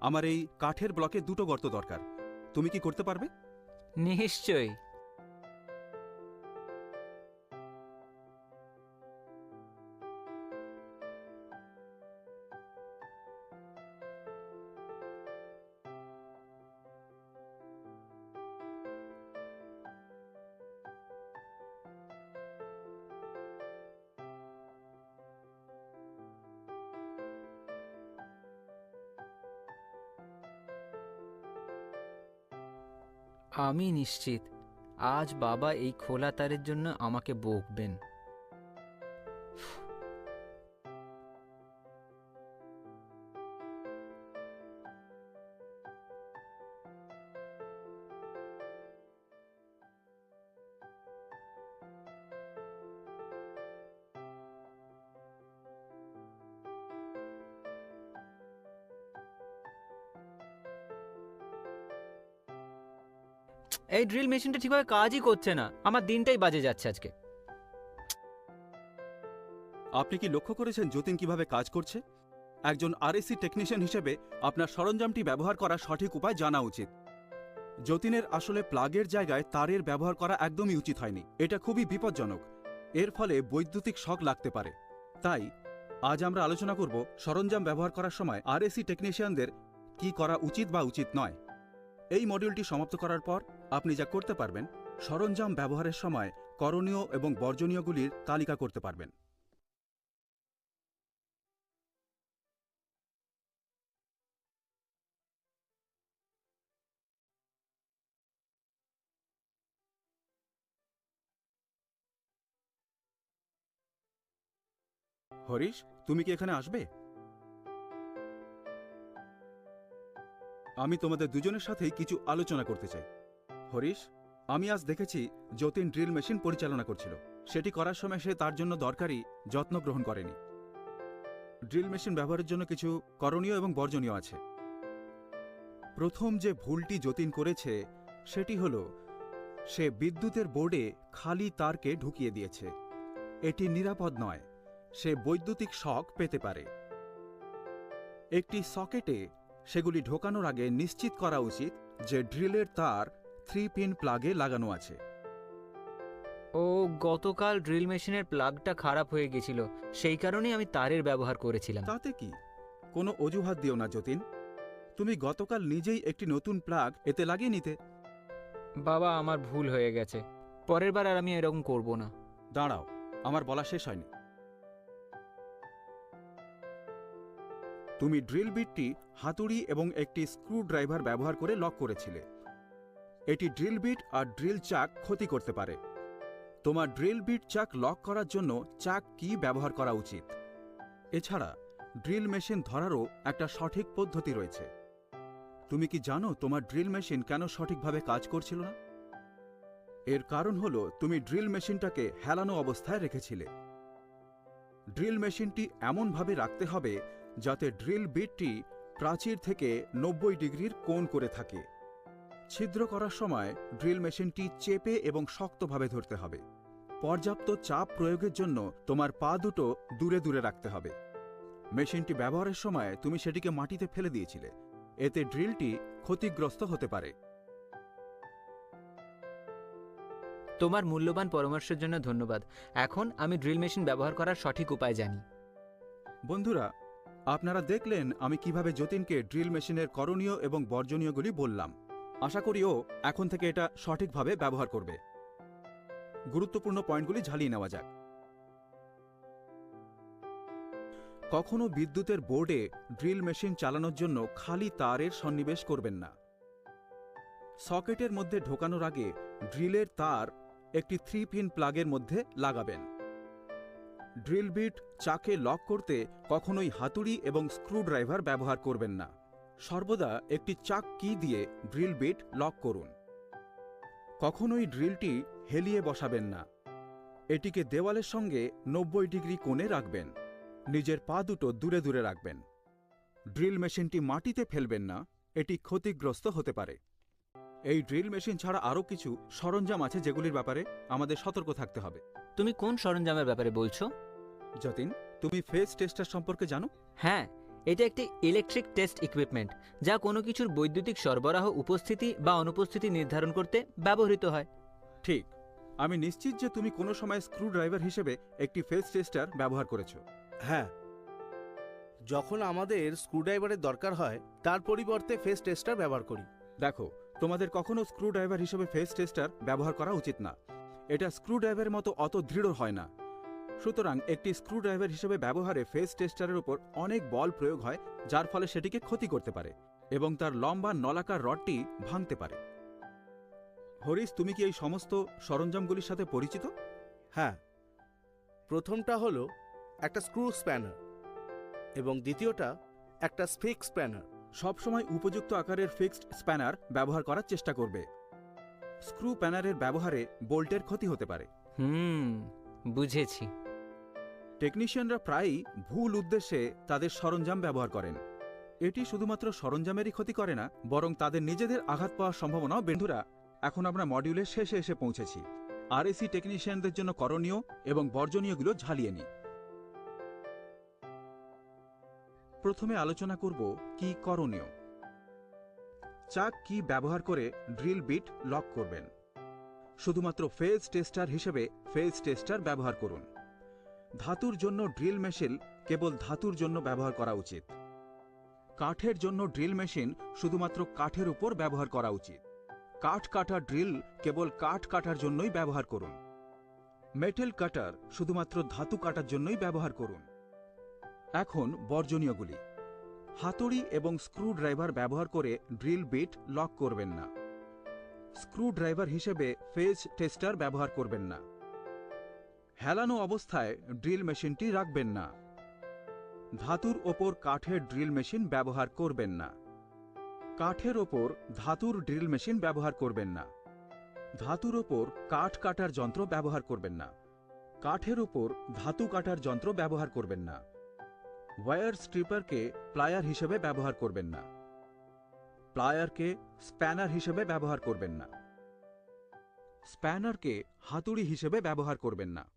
আমার এই কাঠের ব্লকে দুটো গর্ত দরকার। তুমি কি করতে পারবে? নিশ্চয়ই। আমি নিশ্চিত আজ বাবা এই খোলা তারের জন্য আমাকে বকবেন। এই ড্রিল মেশিনটা ঠিকভাবে কাজই করছে না। আমার দিনটাই বাজে যাচ্ছে আজকে। আপনি কি লক্ষ্য করেছেন যতীন কীভাবে কাজ করছে? একজন আরএসি টেকনিশিয়ান হিসেবে আপনার সরঞ্জামটি ব্যবহার করার সঠিক উপায় জানা উচিত। যতীনের আসলে প্লাগের জায়গায় তারের ব্যবহার করা একদমই উচিত হয়নি। এটা খুবই বিপজ্জনক। এর ফলে বৈদ্যুতিক শক লাগতে পারে। তাই, আজ আমরা আলোচনা করব সরঞ্জাম ব্যবহার করার সময় আরএসি টেকনিশিয়ানদের কি করা উচিত বা উচিত নয়। এই মডিউলটি সমাপ্ত করার পর আপনি যা করতে পারবেন, সরঞ্জাম ব্যবহারের সময় করণীয় এবং বর্জনীয়গুলির তালিকা করতে পারবেন। হরিশ, তুমি কি এখানে আসবে? আমি তোমাদের দুজনের সাথেই কিছু আলোচনা করতে চাই। হরিশ, আমি আজ দেখেছি যতীন ড্রিল মেশিন পরিচালনা করছিল। সেটি করার সময় সে তার জন্য দরকারি যত্ন গ্রহণ করেনি। ড্রিল মেশিন ব্যবহারের জন্য কিছু করণীয় এবং বর্জনীয় আছে। প্রথম যে ভুলটি যতীন করেছে, সেটি হল, সে বিদ্যুতের বোর্ডে খালি তারকে ঢুকিয়ে দিয়েছে। এটি নিরাপদ নয়, সে বৈদ্যুতিক শক পেতে পারে। একটি সকেটে সেগুলি ঢোকানোর আগে নিশ্চিত করা উচিত যে ড্রিলের তার থ্রি পিন প্লাগে লাগানো আছে। ও গতকাল ড্রিল মেশিনের প্লাগটা খারাপ হয়ে গেছিল। সেই কারণেই আমি তারের ব্যবহার করেছিলাম। তাতে কি? কোনো অজুহাত দিও না যতীন। তুমি গতকাল নিজেই একটি নতুন প্লাগ এতে লাগিয়ে নিতে। বাবা আমার ভুল হয়ে গেছে। পরের বার আর আমি এরকম করব না। দাঁড়াও আমার বলা শেষ হয়নি। তুমি ড্রিল বিটটি হাতুড়ি এবং একটি স্ক্রু ড্রাইভার ব্যবহার করে লক করেছিলে। এটি ড্রিল বিট আর ড্রিল চাক ক্ষতি করতে পারে। তোমার ড্রিল বিট চাক লক করার জন্য চাক কি ব্যবহার করা উচিত? এছাড়া, ড্রিল মেশিন ধরারও একটা সঠিক পদ্ধতি রয়েছে। তুমি কি জানো তোমার ড্রিল মেশিন কেন সঠিকভাবে কাজ করছিল না? এর কারণ হল তুমি ড্রিল মেশিনটাকে হেলানো অবস্থায় রেখেছিলে। ড্রিল মেশিনটি এমনভাবে রাখতে হবে যাতে ড্রিল বিটটি প্রাচীর থেকে নব্বই ডিগ্রির কোণ করে থাকে। ছিদ্র করার সময় ড্রিল মেশিনটি চেপে এবং শক্তভাবে ধরতে হবে। পর্যাপ্ত চাপ প্রয়োগের জন্য তোমার পা দুটো দূরে দূরে রাখতে হবে। মেশিনটি ব্যবহারের সময় তুমি সেটিকে মাটিতে ফেলে দিয়েছিলে। এতে ড্রিলটি ক্ষতিগ্রস্ত হতে পারে। তোমার মূল্যবান পরামর্শের জন্য ধন্যবাদ। এখন আমি ড্রিল মেশিন ব্যবহার করার সঠিক উপায় জানি। বন্ধুরা আপনারা দেখলেন আমি কীভাবে যতীনকে ড্রিল মেশিনের করণীয় এবং বর্জনীয়গুলি বললাম। আশা করি ও এখন থেকে এটা সঠিকভাবে ব্যবহার করবে। গুরুত্বপূর্ণ পয়েন্টগুলি ঝালিয়ে নেওয়া যাক। কখনো বিদ্যুতের বোর্ডে ড্রিল মেশিন চালানোর জন্য খালি তারের সন্নিবেশ করবেন না। সকেটের মধ্যে ঢোকানোর আগে ড্রিলের তার একটি থ্রি পিন প্লাগের মধ্যে লাগাবেন। ড্রিল বিট চাকে লক করতে কখনোই হাতুড়ি এবং স্ক্রুড্রাইভার ব্যবহার করবেন না। সর্বদা একটি চাক কি দিয়ে ড্রিল বিট লক করুন। কখনোই ড্রিলটি হেলিয়ে বসাবেন না। এটিকে দেওয়ালের সঙ্গে নব্বই ডিগ্রি কোণে রাখবেন। নিজের পা দুটো দূরে দূরে রাখবেন। ড্রিল মেশিনটি মাটিতে ফেলবেন না এটি ক্ষতিগ্রস্ত হতে পারে। এই ড্রিল মেশিন ছাড়া আরও কিছু সরঞ্জাম আছে যেগুলির ব্যাপারে আমাদের সতর্ক থাকতে হবে। তুমি কোন সরঞ্জামের ব্যাপারে বলছো? যতীন তুমি ফেস টেস্টার সম্পর্কে জানো? হ্যাঁ এটা একটি ইলেকট্রিক টেস্ট ইকুইপমেন্ট যা কোনো কিছুর বৈদ্যুতিক সরবরাহ উপস্থিতি বা অনুপস্থিতি নির্ধারণ করতে ব্যবহৃত হয়। ঠিক। আমি নিশ্চিত যে তুমি কোনো সময় স্ক্রু ড্রাইভার হিসেবে একটি ফেস টেস্টার ব্যবহার করেছ। হ্যাঁ। যখন আমাদের স্ক্রুড্রাইভারের দরকার হয় তার পরিবর্তে ফেস টেস্টার ব্যবহার করি। দেখো তোমাদের কখনো স্ক্রু ড্রাইভার হিসেবে ফেস টেস্টার ব্যবহার করা উচিত না। এটা স্ক্রু ড্রাইভারের মতো অত দৃঢ় হয় না। সুতরাং একটি স্ক্রু ড্রাইভার হিসেবে ব্যবহারে ফেস টেস্টারের উপর অনেক বল প্রয়োগ হয় যার ফলে সেটিকে ক্ষতি করতে পারে এবং তার লম্বা নলাকার রডটি ভাঙতে পারে। হরিশ তুমি কি এই সমস্ত সরঞ্জামগুলির সাথে পরিচিত? হ্যাঁ। প্রথমটা হলো একটা স্ক্রু স্প্যানার এবং দ্বিতীয়টা একটা স্ফিক স্প্যানার। সবসময় উপযুক্ত আকারের ফিক্সড স্প্যানার ব্যবহার করার চেষ্টা করবে। স্ক্রু প্যানারের ব্যবহারে বোল্টের ক্ষতি হতে পারে। হুম বুঝেছি। টেকনিশিয়ানরা প্রায়ই ভুল উদ্দেশ্যে তাদের সরঞ্জাম ব্যবহার করেন। এটি শুধুমাত্র সরঞ্জামেরই ক্ষতি করে না, বরং তাদের নিজেদের আঘাত পাওয়ার সম্ভাবনাও বেন্ধুরা। এখন আমরা মডিউলের শেষে এসে পৌঁছেছি। আরএসি টেকনিশিয়ানদের জন্য করণীয় এবং বর্জনীয়গুলো ঝালিয়ে নিই। প্রথমে আলোচনা করব কি করণীয়। চাক কি ব্যবহার করে ড্রিল বিট লক করবেন। শুধুমাত্র ফেজ টেস্টার হিসেবে ফেজ টেস্টার ব্যবহার করুন। ধাতুর জন্য ড্রিল মেশিন কেবল ধাতুর জন্য ব্যবহার করা উচিত। কাঠের জন্য ড্রিল মেশিন শুধুমাত্র কাঠের উপর ব্যবহার করা উচিত। কাঠ কাটা ড্রিল কেবল কাঠ কাটার জন্যই ব্যবহার করুন। মেটেল কাটার শুধুমাত্র ধাতু কাটার জন্যই ব্যবহার করুন। এখন বর্জনীয়গুলি। হাতুড়ি এবং স্ক্রু ড্রাইভার ব্যবহার করে ড্রিল বিট লক করবেন না। স্ক্রু ড্রাইভার হিসেবে ফেজ টেস্টার ব্যবহার করবেন না। হেলানো অবস্থায় ড্রিল মেশিনটি রাখবেন না। ধাতুর ওপর কাঠের ড্রিল মেশিন ব্যবহার করবেন না। কাঠের ওপর ধাতুর ড্রিল মেশিন ব্যবহার করবেন না। ধাতুর ওপর কাঠ কাটার যন্ত্র ব্যবহার করবেন না। কাঠের ওপর ধাতু কাটার যন্ত্র ব্যবহার করবেন না। ওয়্যার স্ট্রিপারকে প্লায়ার হিসেবে ব্যবহার করবেন না। প্লায়ারকে স্প্যানার হিসেবে ব্যবহার করবেন না। স্প্যানারকে হাতুড়ি হিসেবে ব্যবহার করবেন না।